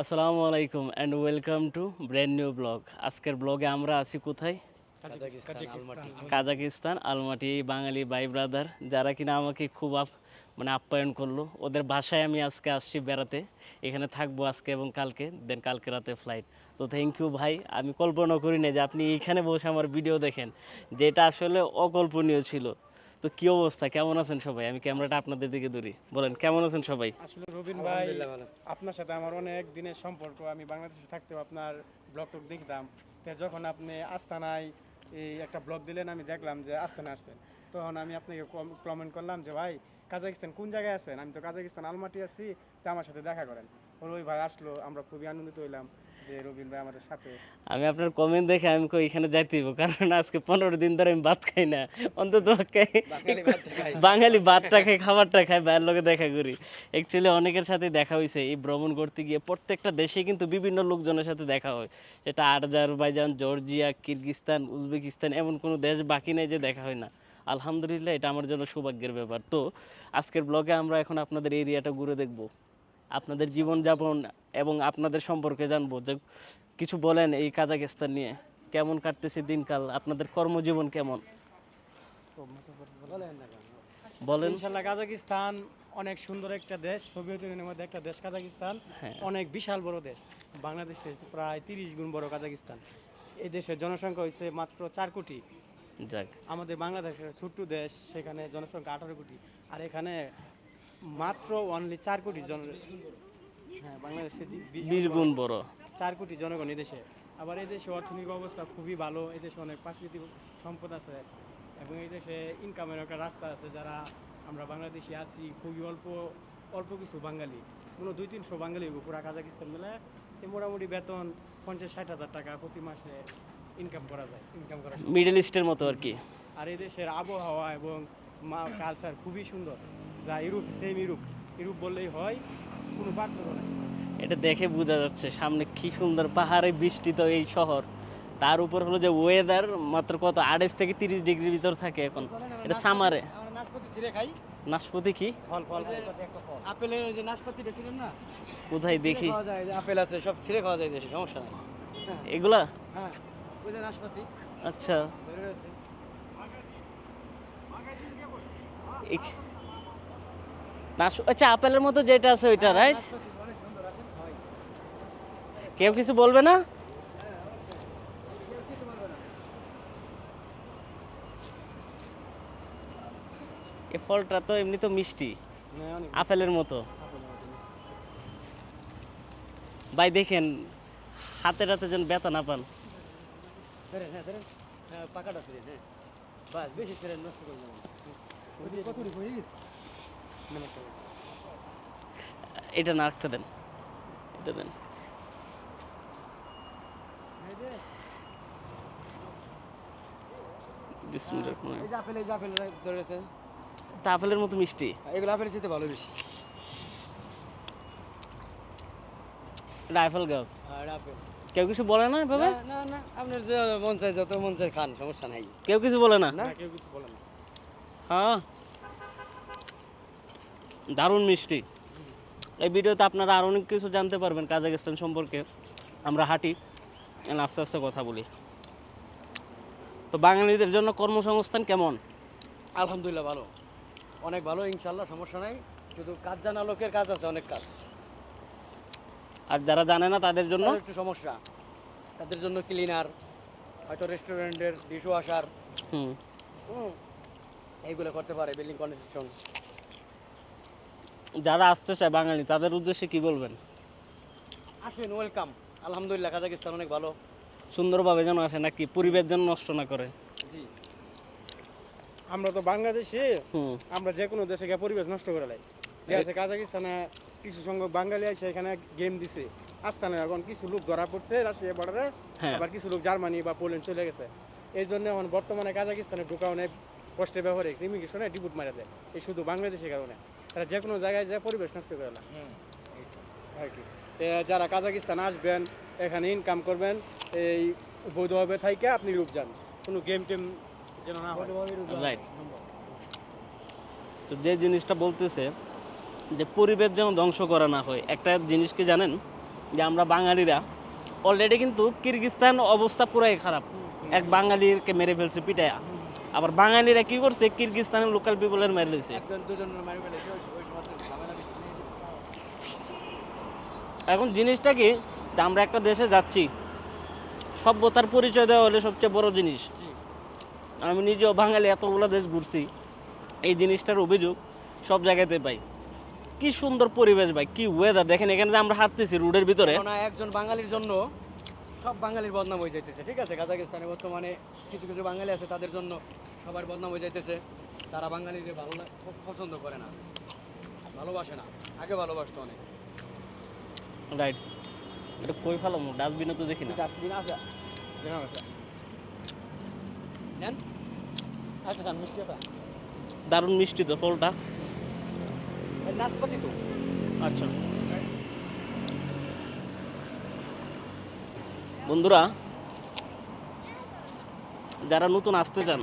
আসসালামু আলাইকুম and welcome to brand new vlog আজকের ব্লগে আমরা আছি কোথায়? Kazakhstan Almaty. এই বাঙালি ভাই ব্রাদার যারা কিনা আমাকে খুব আপ মানে আপ্যায়ন করল। ওদের বাসায় আমি আজকে আসছি বেড়াতে। এখানে থাকব আজকে এবং কালকে দেন কালকে রাতে ফ্লাইট তো থ্যাংক ইউ ভাই আমি কল্পনা করি না যে আপনি এইখানে বসে আমার ভিডিও দেখেন যেটা আসলে অকল্পনীয় ছিল। তো কি অবস্থা? কেমন আছেন সবাই? আমি ক্যামেরাটা আপনাদের দিকে ধরি। বলেন কেমন আছেন সবাই? আসলে রবিন ভাই আপনার সাথে আমার অনেক দিনের সম্পর্ক। আমি বাংলাদেশে থাকতেও আপনার ব্লগ টক দেখতাম। তো যখন আপনি আস্তানায় এই একটা ব্লগ দিলেন আমি দেখলাম যে আস্তানা আসছেন। তখন আমি আপনাকে কমেন্ট করলাম যে ভাই কাজাকিস্তান কোন জায়গায় আছেন? আমি তো কাজাকিস্তান আলমাটি আছি তো আমার সাথে দেখা করেন। ওর ওই ভাই আসলো আমরা খুবই আনন্দিত হইলাম। যে রবিন ভাই আমাদের সাথে। আমি আপনার কমেন্ট দেখে আমি কই এখানে যাইতে হইব কারণ আজকে পনেরো দিন ধরে আমি ভাত খাই না। অন্তত বাঙালি ভাতটা খাই খাবারটা খাই বাইরের লোকে দেখা করি। অ্যাকচুয়ালি অনেকের সাথে দেখা হয়েছে এই ভ্রমণ করতে গিয়ে প্রত্যেকটা দেশে কিন্তু বিভিন্ন লোকজনের সাথে দেখা হয়। সেটা আজারবাইজান জর্জিয়া কিরগিস্তান উজবেকিস্তান এমন কোনো দেশ বাকি নেই যে দেখা হয় না। আলহামদুলিল্লাহ এটা আমার জন্য সৌভাগ্যের ব্যাপার। তো আজকের ব্লগে আমরা এখন আপনাদের এরিয়াটা ঘুরে দেখব। আপনাদের জীবনযাপন এবং আপনাদের সম্পর্কে জানব। যে কিছু বলেন এই কাজাকিস্তান নিয়ে। কেমন কাটতেছে দিনকাল? আপনাদের কর্মজীবন কেমন? বলেন। ইনশাল্লাহ কাজাকিস্তান অনেক সুন্দর একটা দেশ সোভিয়েত ইউনিয়নের মধ্যে একটা দেশ কাজাকিস্তান হ্যাঁ। অনেক বিশাল বড় দেশ। বাংলাদেশে প্রায় তিরিশ গুণ বড় কাজাকিস্তান এই দেশের জনসংখ্যা হয়েছে মাত্র চার কোটি। যাক। আমাদের বাংলাদেশের ছোট্ট দেশ সেখানে জনসংখ্যা আঠারো কোটি। আর এখানে মাত্র অনলি চার কোটি জন হ্যাঁ বাংলাদেশে বিশ গুণ বড়। চার কোটি জনগণ এদেশে আবার এই দেশে অর্থনৈতিক অবস্থা খুবই ভালো এই দেশে অনেক প্রাকৃতিক সম্পদ আছে এবং এই দেশে ইনকামের একটা রাস্তা আছে যারা আমরা বাংলাদেশি আছি খুবই অল্প অল্প কিছু বাঙালি। কোনো দুই তিনশো বাঙালি পুরা কাজাকিস্তান মিলে এই মোটামুটি বেতন পঞ্চাশ ষাট হাজার টাকা প্রতি মাসে ইনকাম করা যায়। ইনকাম করা। মিডল ইস্টের মতো আর কি। আর এই দেশের আবহাওয়া এবং কালচার খুবই সুন্দর। যা ইউরোপ সেম ইউরোপ ইউরোপ বললেই হয় কোনো পার্থক্য নাই। এটা দেখে বোঝা যাচ্ছে সামনে কি সুন্দর পাহাড়ে বৃষ্টিত এই শহর। তার উপর হলো যে ওয়েদার মাত্র কত আড়াইশ থেকে তিরিশ ডিগ্রির ভিতর থাকে এখন। এটা সামারে নাশপাতি কি? ফল ফল আপেলের যে নাশপাতিটা ছিলেন না? কোথায় দেখি? আপেল আছে সব ছিঁড়ে খাওয়া যায় দেশে সমস্যা নাই। এগুলা? হ্যাঁ ওই যে নাশপাতি আচ্ছা। আচ্ছা আপেলের মতো যেটা আছে ওইটা রাইট হয়। কেউ কিছু বলবে না? এ ফলটা তো এমনি তো মিষ্টি হ্যাঁ আপেলের মতো। ভাই দেখেন হাতে হাতে যেন ব্যথা না পান। হ্যাঁ পাকাটা বেশি নষ্ট এটা না একটা দেন। এটা দেন। আপেলের মতো মিষ্টি। এগুলো আপেলের সাথে ভালো বেশি। গাছ। কেউ কিছু বলে না এভাবে? না না আপনার যে মন চাই যত মন চাই খান সমস্যা নাই। কেউ কিছু বলে না? না কেউ কিছু বলে না। হ্যাঁ। দারুণ মিষ্টি। এই ভিডিওতে আপনারা আরও অনেক কিছু জানতে পারবেন কাজাকিস্তান সম্পর্কে। আমরা হাঁটি আস্তে আস্তে কথা বলি। তো বাঙালিদের জন্য কর্মসংস্থান কেমন? আলহামদুলিল্লাহ ভালো। অনেক ভালো ইনশাল্লাহ সমস্যা নাই। শুধু কাজ জানা লোকের কাজ আছে অনেক কাজ। আর যারা জানে না তাদের জন্য? একটু সমস্যা। তাদের জন্য ক্লিনার হয়তো রেস্টুরেন্টের ডিশ ওয়াশার হুম। এইগুলো করতে পারে বিল্ডিং কনস্ট্রাকশন যারা আসতে চায় বাঙালি তাদের উদ্দেশ্যে কি বলবেন? আসেন ওয়েলকাম আলহামদুলিল্লাহ কাজাকিস্তান অনেক ভালো। সুন্দরভাবে যেন আসে নাকি পরিবেশ যেন নষ্ট না করে? জি। আমরা তো বাংলাদেশে আমরা যে কোনো দেশে গিয়ে পরিবেশ নষ্ট করে লাই। আছে কাজাকিস্তানে কিছু সংখ্যক বাঙালি আছে এখানে গেম দিছে। আস্তানে এখন কিছু লোক ধরা পড়ছে রাশিয়া বর্ডারে হ্যাঁ। আবার কিছু লোক জার্মানি বা পোল্যান্ড চলে গেছে। এই জন্য এখন বর্তমানে কাজাকিস্তানে ঢোকা অনেক কষ্টের ব্যাপারে ইমিগ্রেশনে ডিপুট মারা যায়। এই শুধু বাংলাদেশের কারণে। তারা যে কোনো জায়গায় যে পরিবেশ নষ্ট করে না আর কি? তো যারা কাজাকিস্তান আসবেন এখানে ইনকাম করবেন এই বৈধভাবে থাইকে আপনি রূপ যান। কোনো গেম টেম যেন না হয়। রাইট তো যে জিনিসটা বলতেছে যে পরিবেশ যেন ধ্বংস করা না হয় একটা জিনিস কি জানেন? যে আমরা বাঙালিরা অলরেডি কিন্তু কিরগিস্তান অবস্থা পুরাই খারাপ। এক বাঙালিকে মেরে ফেলছে পিটায়া। আবার বাঙালিরা কি করছে? কিরগিস্তানের লোকাল পিপলের মেরে বেশি। এখন জিনিসটা কি? যে আমরা একটা দেশে যাচ্ছি সভ্যতার পরিচয় দেওয়া হলে সবচেয়ে বড় জিনিস। আমি নিজেও বাঙালি এতগুলো দেশ ঘুরছি এই জিনিসটার অভিযোগ সব জায়গাতে পাই। কি সুন্দর পরিবেশ ভাই কি ওয়েদার দেখেন এখানে যে আমরা হাঁটতেছি রোডের ভিতরে। একজন বাঙালির জন্য সব বাঙালির বদনাম হয়ে যাইতেছে ঠিক আছে? কাজাকিস্তানে বর্তমানে কিছু কিছু বাঙালি আছে তাদের জন্য সবার বদনাম হয়ে যাইতেছে। তারা বাঙালিদের ভালো না প- পছন্দ করে না ভালোবাসে না আগে ভালোবাসতো অনেক। রাইট এটা কই ফেলাম? ডাস্টবিনে তো দেখি না। ডাস্টবিন আছে। নেন। আচ্ছা খান মিষ্টি আছে। দারুণ মিষ্টি তো ফলটা। নাশপাতি তো। আচ্ছা। বন্ধুরা যারা নতুন আসতে চান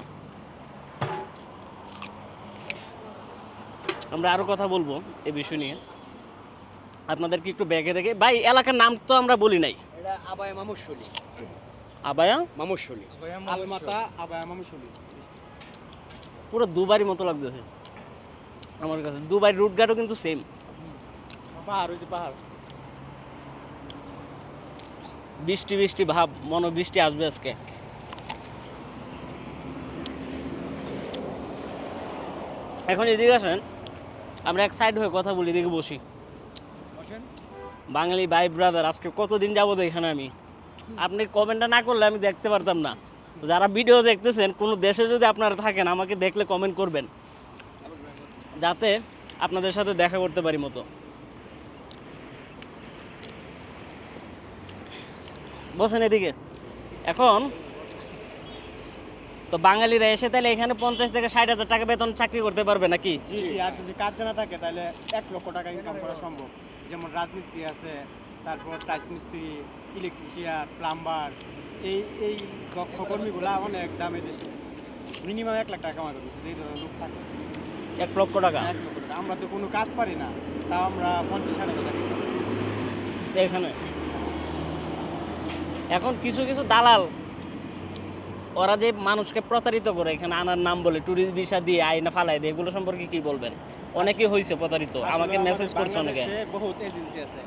আমরা আরও কথা বলব এই বিষয় নিয়ে। আপনাদেরকে একটু ব্যাগে দেখে ভাই এলাকার নাম তো আমরা বলি নাই। এটা আবায় মামুশলি আবায়া? মামুশলি আলমাতা আবার মামুশুলি পুরো দুবারই মতো লাগতেছে। আমার কাছে। দুবাই রুট গার্ডও কিন্তু সেম পাহাড় ওই যে পাহাড়। বৃষ্টি বৃষ্টি ভাব মনে বৃষ্টি আসবে আজকে। এখন এদিকে আসেন আমরা এক সাইড হয়ে কথা বলি এদিকে বসি। বাঙালি ভাই ব্রাদার আজকে কতদিন যাব এখানে আমি? আপনি কমেন্টটা না করলে আমি দেখতে পারতাম না। যারা ভিডিও দেখতেছেন কোনো দেশে যদি আপনারা থাকেন আমাকে দেখলে কমেন্ট করবেন। যাতে আপনাদের সাথে দেখা করতে পারি মতো। বসেন এদিকে। এখন তো বাঙালিরা এসে তাহলে এখানে পঞ্চাশ থেকে ষাট হাজার টাকা বেতন চাকরি করতে পারবে নাকি? আর যদি কাজ জানা থাকে তাহলে এক লক্ষ টাকা ইনকাম করা সম্ভব। যেমন রাজমিস্ত্রি আছে তারপর টাইস মিস্ত্রি ইলেকট্রিশিয়ান প্লাম্বার এই এই দক্ষ কর্মীগুলা অনেক দামে দেশে মিনিমাম এক লাখ টাকা কামাই করবে এই ধরনের লোক থাকে। এক লক্ষ টাকা? এক লক্ষ টাকা। আমরা তো কোনো কাজ পারি না তাও আমরা পঞ্চাশ ষাট হাজার টাকা। এখানে? এখন কিছু কিছু দালাল ওরা যে মানুষকে প্রতারিত করে এখানে আনার নাম বলে ট্যুরিস্ট ভিসা দিয়ে আইনা ফালাই দেয় এগুলো সম্পর্কে কি বলবেন? অনেকে হয়েছে প্রতারিত আমাকে মেসেজ করছে অনেকে। বহুত এজেন্সি আছে।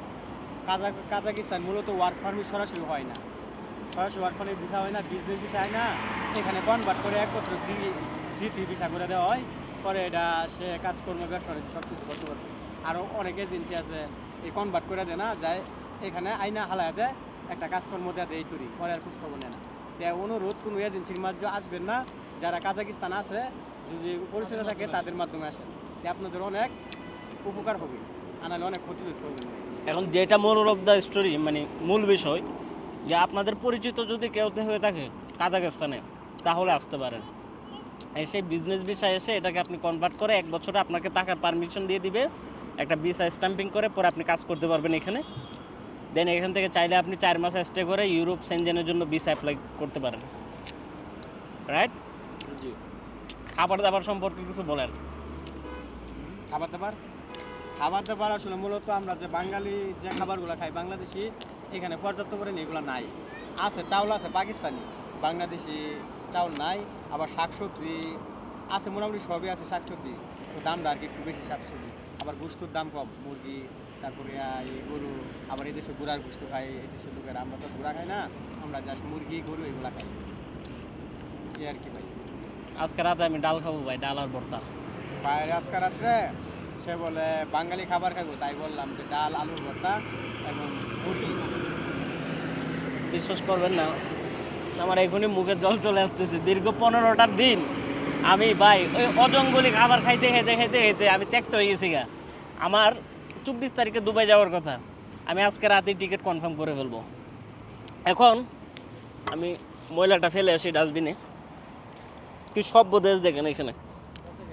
কাজা কাজাকিস্তান মূলত ওয়ার্ক পারমিট সরাসরি হয় না। সরাসরি ওয়ার্ক পারমিট ভিসা হয় না বিজনেস ভিসা হয় না। এখানে কনভার্ট করে এক বছর জি জি থ্রি ভিসা করে দেওয়া হয়। পরে এটা সে কাজকর্ম ব্যবসা সব কিছু করতে পারবে আরও অনেক এজেন্সি আছে এই কনভার্ট করে দেয় না যায় এখানে আইনা হালাতে একটা কাজকর্ম দেয় দেয় তৈরি, পরে আর খোঁজখবর নেয় না। তাই অনুরোধ কোনো এজেন্সির মাধ্যমে আসবেন না, যারা কাজাকিস্তান আছে, যদি পরিচিত থাকে তাদের মাধ্যমে আসেন। আপনাদের অনেক উপকার হবে, আনালে অনেক ক্ষতিগ্রস্ত হবেন এখন যেটা মোর অফ দ্য স্টোরি মানে মূল বিষয়, যে আপনাদের পরিচিত যদি কেউ হয়ে থাকে কাজাকিস্তানে, তাহলে আসতে পারেন। এসে বিজনেস ভিসা এসে এটাকে আপনি কনভার্ট করে এক বছরে আপনাকে টাকার পারমিশন দিয়ে দিবে, একটা ভিসা স্ট্যাম্পিং করে পরে আপনি কাজ করতে পারবেন এখানে। দেন এখান থেকে চাইলে আপনি চার মাস স্টে করে ইউরোপ সেনজেনের জন্য ভিসা অ্যাপ্লাই করতে পারেন। রাইট জি। খাবার দাবার সম্পর্কে কিছু বলেন। খাবার দাবার? খাবার দাবার আসলে মূলত আমরা যে বাঙালি যে খাবারগুলো খাই বাংলাদেশি এখানে পর্যাপ্ত করে এগুলো নাই। আছে চাউল আছে পাকিস্তানি। বাংলাদেশি চাউল নাই আবার শাকসবজি আছে মোটামুটি সবই আছে শাকসবজি। তো দামটা আর কি একটু বেশি শাকসবজি। আবার গুস্তুর দাম কম মুরগি তারপরে এই গরু আবার এই দেশে গুড়ার গুস্তু খাই এই দেশের লোকের আমরা তো গুড়া খাই না আমরা জাস্ট মুরগি গরু এগুলা খাই। এই আর কি ভাই। আজকে রাতে আমি ডাল খাব ভাই ডাল আর ভর্তা। বাইরে আজকে রাত্রে সে বলে বাঙালি খাবার খাব। তাই বললাম যে ডাল আলুর ভর্তা এবং মুরগি। বিশ্বাস করবেন না আমার এখনই মুখে জল চলে আসতেছে। দীর্ঘ পনেরোটা দিন আমি ভাই ওই অজঙ্গলি খাবার খাইতে খাইতে খাইতে খাইতে আমি ত্যাক্ত হয়ে গেছি গা। আমার চব্বিশ তারিখে দুবাই যাওয়ার কথা। আমি আজকে রাতেই টিকিট কনফার্ম করে ফেলব। এখন আমি ময়লাটা ফেলে আসি ডাস্টবিনে। কি সভ্য দেশ দেখেন এখানে?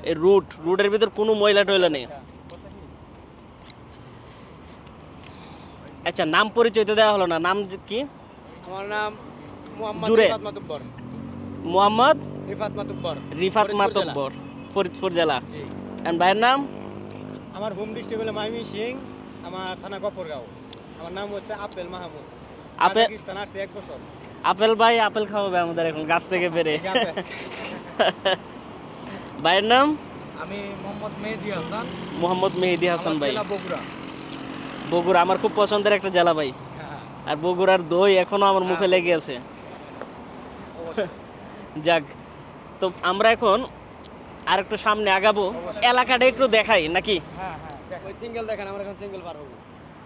এই রুট রুটের ভিতর কোনো ময়লা টয়লা নেই। আচ্ছা নাম পরিচয় তো দেওয়া হলো না। নাম কি? আমার নাম মাতুব্বর। মোহাম্মদ রিফাত মাতুব্বর রিফাত ফরিদপুর মাতব্বর ফরিদপুর জেলা। এন্ড ভাইয়ের নাম? আমার হোম ডিস্ট্রিক্ট হলো মাইমি সিং আমার থানা গফরগাঁও। আমার নাম হচ্ছে আপেল মাহমুদ। আপেল আসছে এক বছর। আপেল ভাই আপেল খাওয়াবে আমাদের এখন গাছ থেকে পেরে এই ভাইয়ের নাম? আমি মোহাম্মদ মেহেদি হাসান। মোহাম্মদ মেহেদি হাসান ভাই। বগুড়া। বগুড়া আমার খুব পছন্দের একটা জেলা ভাই। আর বগুড়ার দই এখনও আমার মুখে লেগে আছে। যাক তো আমরা এখন আর একটু সামনে আগাবো। এলাকাটা একটু দেখাই নাকি? হ্যাঁ হ্যাঁ সিঙ্গেল দেখেন আমরা এখন সিঙ্গেল পার হব।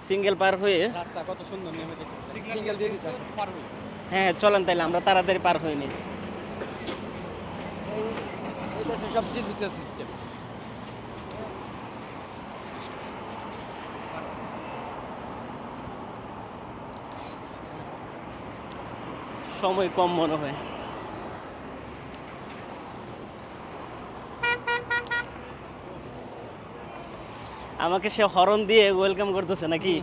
সিঙ্গেল পার হয়ে? রাস্তা কত সুন্দর নেমে সিঙ্গেল দিয়ে পার হব হ্যাঁ চলেন তাইলে আমরা তাড়াতাড়ি পার হইনি সব ডিজিটাল সিস্টেম সময় কম মনে হয়। আমাকে সে হরন দিয়ে ওয়েলকাম করতেছে নাকি?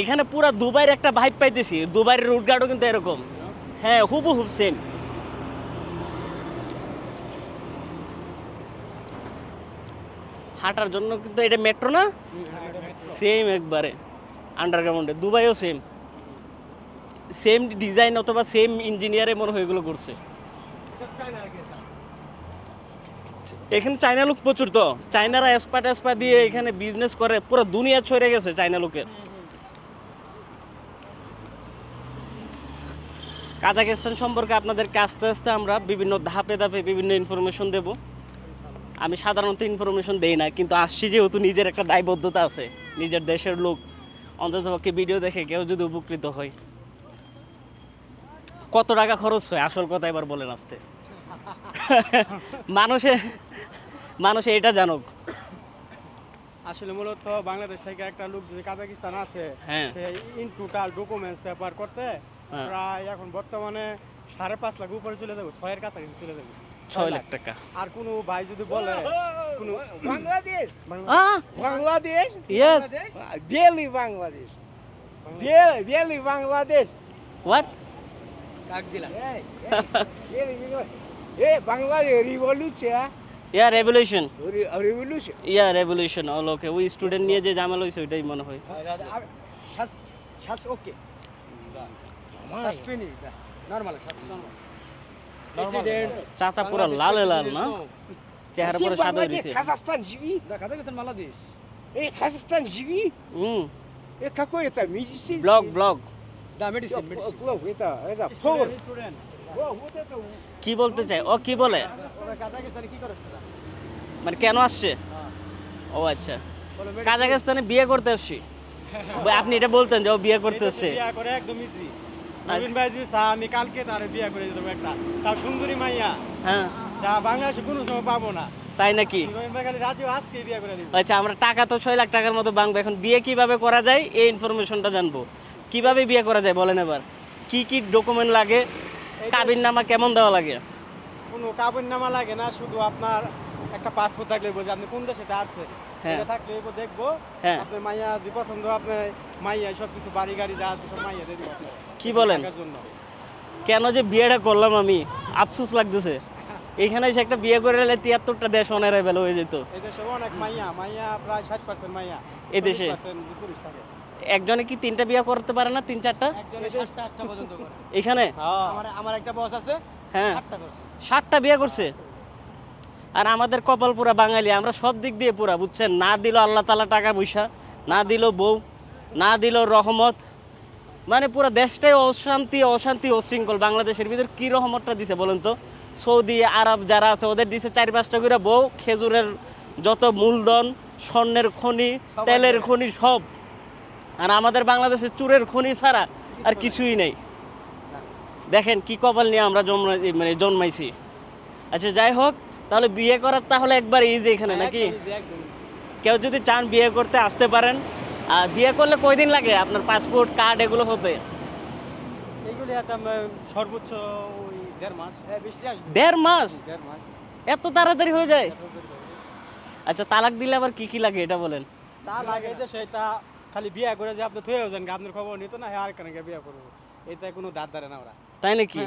এখানে পুরা দুবাইয়ের একটা ভাইব পাইতেছি। দুবাইয়ের রুট গার্ডও কিন্তু এরকম। হ্যাঁ হুবু হুব সেম হাঁটার জন্য কিন্তু এটা মেট্রো না? সেম একবারে। আন্ডারগ্রাউন্ডে দুবাইও সেম সেম ডিজাইন অথবা সেম ইঞ্জিনিয়ারে মনে হয় এগুলো করছে। এখানে চায়না লোক প্রচুর তো। চায়নারা এসপা টেসপা দিয়ে এখানে বিজনেস করে, পুরো দুনিয়া ছড়ে গেছে চায়না লোকের। কাজাকিস্তান সম্পর্কে আপনাদেরকে আস্তে আস্তে আমরা বিভিন্ন ধাপে ধাপে বিভিন্ন ইনফরমেশন দেব। আমি সাধারণত ইনফরমেশন দেই না, কিন্তু আসছি যেহেতু নিজের একটা দায়বদ্ধতা আছে, নিজের দেশের লোক। অন্ততপক্ষে ভিডিও দেখে কেউ যদি উপকৃত হয়। কত টাকা খরচ হয়? আসল কথা এবার বলেন আসতে। মানুষে মানুষে এটা জানুক আসলে মূলত বাংলাদেশ থেকে একটা লোক যদি কাজাকিস্তান আসে হ্যাঁ। সে ইন টোটাল ডকুমেন্টস পেপার করতে হ্যাঁ। প্রায় এখন বর্তমানে সাড়ে পাঁচ লাখ উপরে চলে যাবে ছয়ের কাছাকাছি চলে যাবে ছয় লাখ টাকা আর কোনো ভাই যদি বলে কোনো বাংলাদেশ বাংলাদেশ ইয়েস বেলি বাংলাদেশ বেলি বেলি বাংলাদেশ হোয়াট কাক দিলাম Yeah, Bangladesh revolution. Yeah revolution yeah revolution all okay ওই স্টুডেন্ট নিয়ে যে ঝামেলা হয়েছে ওইটাই মনে হয়। ওকে চাচা পুরো লালে লাল না? চেহারা পুরো সাদা হয়ে গেছে। কাজাখস্তান জিবি বাংলাদেশ। এই কাজাখস্তান জিবি হুম। এ কাকো এটা মেডিসিন ব্লক ব্লক দা মেডিসিন মেডিসিন এটা এটা ফোর স্টুডেন্ট কি বলতে চাই? ও কি বলে? মানে কেন আসছে? ও আচ্ছা। কাজাকিস্তানে বিয়ে করতে আসছি। আপনি এটা বলতেন যে ও বিয়ে করতে আসছে। আচ্ছা। আমি কালকে তার বিয়ে করে দিলাম একটা। তার সুন্দরী মাইয়া। হ্যাঁ। যা বাংলাদেশে কোনো সময় পাবো না। তাই নাকি? আচ্ছা আমরা টাকা তো ছয় লাখ টাকার মতো বাংলা এখন বিয়ে কীভাবে করা যায় এই ইনফরমেশনটা জানব। কীভাবে বিয়ে করা যায় বলেন এবার। কি কি ডকুমেন্ট লাগে? কাবিন নামা কেমন দেওয়া লাগে? কোনো কাবিন নামা লাগে না শুধু আপনার একটা পাসপোর্ট থাকলে বোঝে আপনি কোন দেশে আসছে হ্যাঁ। থাকলে এবার দেখব। হ্যাঁ। আপনার মাইয়া যে পছন্দ আপনার মাইয়া সব কিছু বাড়ি গাড়ি যা আছে সব মাইয়া দিয়ে কি বলেন? কেন যে বিয়েটা করলাম আমি? আফসোস লাগতেছে। এখানে এসে একটা বিয়ে করে তিয়াত্তরটা দেশ হয়ে যেত। এই দেশে অনেক মাইয়া মাইয়া প্রায় ষাট পার্সেন্ট মাইয়া। এ দেশে? 40% পুরুষ থাকে। একজনে কি তিনটা বিয়ে করতে পারে না তিন চারটা? একজনে সাতটা আটটা পর্যন্ত করে। এখানে? আমার আমার একটা বস আছে হ্যাঁ। সাতটা ষাটটা বিয়ে করছে? আর আমাদের কপাল পুরা বাঙালি আমরা সব দিক দিয়ে পুরা বুঝছেন? না দিল আল্লাহ তালা টাকা পয়সা না দিল বউ না দিল রহমত। মানে পুরো দেশটাই অশান্তি অশান্তি অশৃঙ্খল। বাংলাদেশের ভিতর কি রহমতটা দিছে বলুন তো? সৌদি আরব যারা আছে ওদের দিছে চারি পাঁচটা করে বউ খেজুরের যত মূলধন স্বর্ণের খনি তেলের খনি সব। আর আমাদের বাংলাদেশে চুরের খনি ছাড়া আর কিছুই নেই। দেখেন কি কপাল নিয়ে আমরা জন্ম মানে জন্মাইছি। আচ্ছা যাই হোক তাহলে বিয়ে করার তাহলে একবার ইজি এখানে নাকি? একদম easy। কেউ যদি চান বিয়ে করতে আসতে পারেন। আর বিয়ে করলে কয়দিন লাগে আপনার পাসপোর্ট কার্ড এগুলো হতে? এইগুলি সর্বোচ্চ দেড় মাস। হ্যাঁ দেড় মাস? দেড় মাস। এত তাড়াতাড়ি হয়ে যায়? আচ্ছা তালাক দিলে আবার কি কি লাগে এটা বলেন? তা লাগে যে সেটা খালি বিয়া করে যে আপনি থয়ে যান আপনার খবর নিত না হ্যাঁ আর কেন বিয়া করব? এটা কোনো দাঁত ধরে না ওরা। তাই নাকি?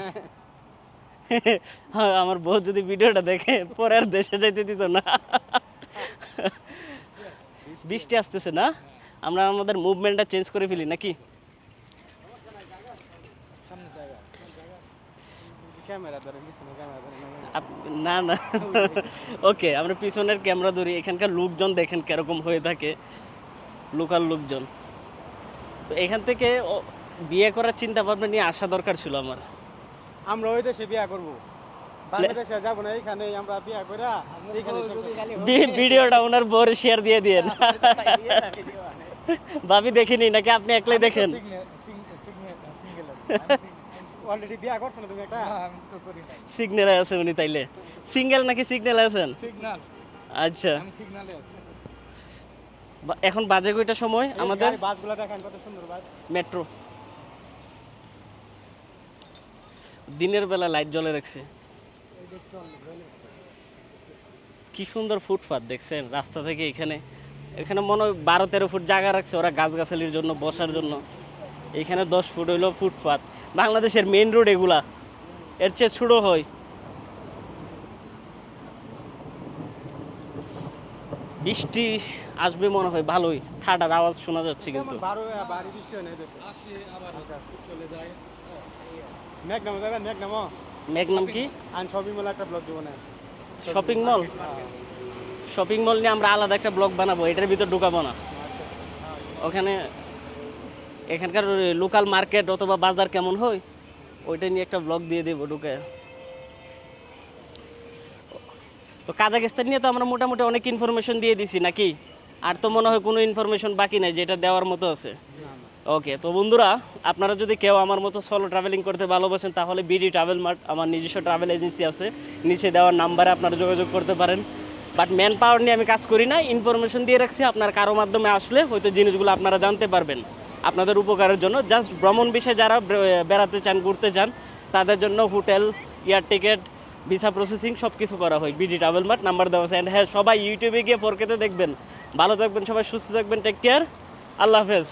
হ্যাঁ আমার বউ যদি ভিডিওটা দেখে পরে আর দেশে যাইতে দিত না। বৃষ্টি আসতেছে না? আমরা আমাদের মুভমেন্টটা চেঞ্জ করে ফেলি নাকি? না না। ওকে আমরা পিছনের ক্যামেরা ধরি এখানকার লোকজন দেখেন কীরকম হয়ে থাকে। লোকাল লোকজন। তো এখান থেকে বিয়ে করার চিন্তা ভাবনা নিয়ে আসা দরকার ছিল আমার। আমরা ওই দেশে বিয়া করব। বাংলাদেশে যাব না এইখানে আমরা বিয়া করে এইখানে সংসার- ভিডিওটা ওনার বউরে শেয়ার দিয়ে দিয়েন। ভাবি দেখিনি নাকি আপনি একলাই দেখেন? অলরেডি বিয়া করছ না তুমি একটা? সিগন্যালে আছে উনি তাইলে। সিঙ্গেল নাকি সিগন্যালে আছেন? সিগন্যাল আচ্ছা। আমি সিগন্যালে আছি। বা- এখন বাজে কয়টা সময় আমাদের? বাসগুলো দেখেন কত সুন্দর বাস। মেট্রো। দিনের বেলা লাইট জ্বলে রাখছে। কি সুন্দর ফুটপাত দেখছেন রাস্তা থেকে এখানে। এখানে মনে হয় বারো তেরো ফুট জায়গা রাখছে ওরা গাছগাছালির জন্য বসার জন্য। এখানে দশ ফুট হইল ফুটপাত। বাংলাদেশের মেইন রোড এগুলা। এর চেয়ে ছোটো হয়। বৃষ্টি আসবে মনে হয় ভালোই। ঠাডার আওয়াজ শোনা যাচ্ছে কিন্তু। বারো বাড়ি বৃষ্টি হয় না এই দেশে? আসি আবার চলে যায়। মেঘ নামো যাবেন মেঘ নামো মেঘনাম কি? Shopping mall blog shopping mall shopping mall নিয়ে আমরা আলাদা একটা ব্লগ বানাবো এটার ভিতর ঢুকাবো না। ওখানে এখানকার লোকাল মার্কেট অথবা বাজার কেমন হয় ওইটা নিয়ে একটা ব্লগ দিয়ে দেবো ঢুকে তো কাজাকিস্তান নিয়ে তো আমরা মোটামুটি অনেক ইনফরমেশন দিয়ে দিছি নাকি? আর তো মনে হয় কোনো ইনফরমেশন বাকি নাই যেটা দেওয়ার মতো আছে। ওকে তো বন্ধুরা, আপনারা যদি কেউ আমার মতো সলো ট্রাভেলিং করতে ভালোবাসেন, তাহলে বিডি ট্রাভেল মার্ট আমার নিজস্ব ট্রাভেল এজেন্সি আছে। নিচে দেওয়ার নাম্বারে আপনারা যোগাযোগ করতে পারেন। বাট ম্যান পাওয়ার নিয়ে আমি কাজ করি না ইনফরমেশন দিয়ে রাখছি। আপনার কারও মাধ্যমে আসলে হয়তো জিনিসগুলো আপনারা জানতে পারবেন। আপনাদের উপকারের জন্য জাস্ট ভ্রমণ বিষয়ে যারা বেড়াতে চান, ঘুরতে চান, তাদের জন্য hotel air ticket visa processing সব কিছু করা হয়। বিডি ট্রাভেল মার্ট নাম্বার দেওয়া আছে। অ্যান্ড হ্যাঁ সবাই ইউটিউবে গিয়ে ফোরকেতে দেখবেন। ভালো থাকবেন সবাই, সুস্থ থাকবেন টেক কেয়ার আল্লাহ হাফেজ।